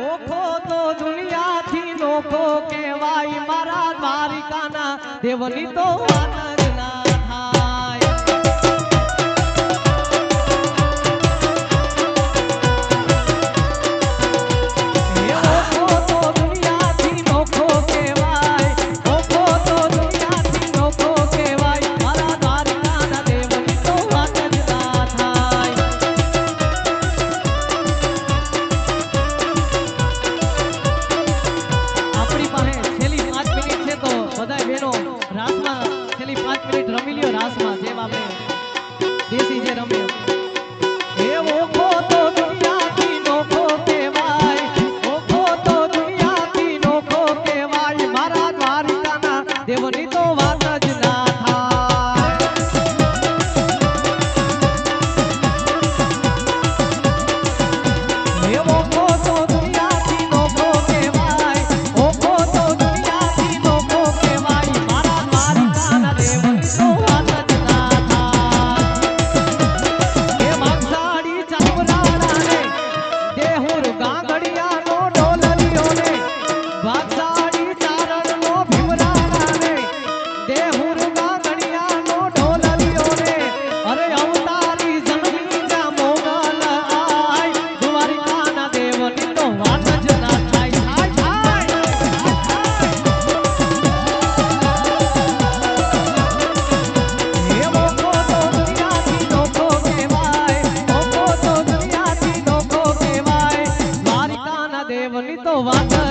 ઓખો તો દુનિયાથી નોખો કહેવાય મારા દ્વારિકાના. દેવની તો વાત રમી લ્યો રાસમાં જેમ આપણે દેશી જે રમ્યો એવો बोली तो वादा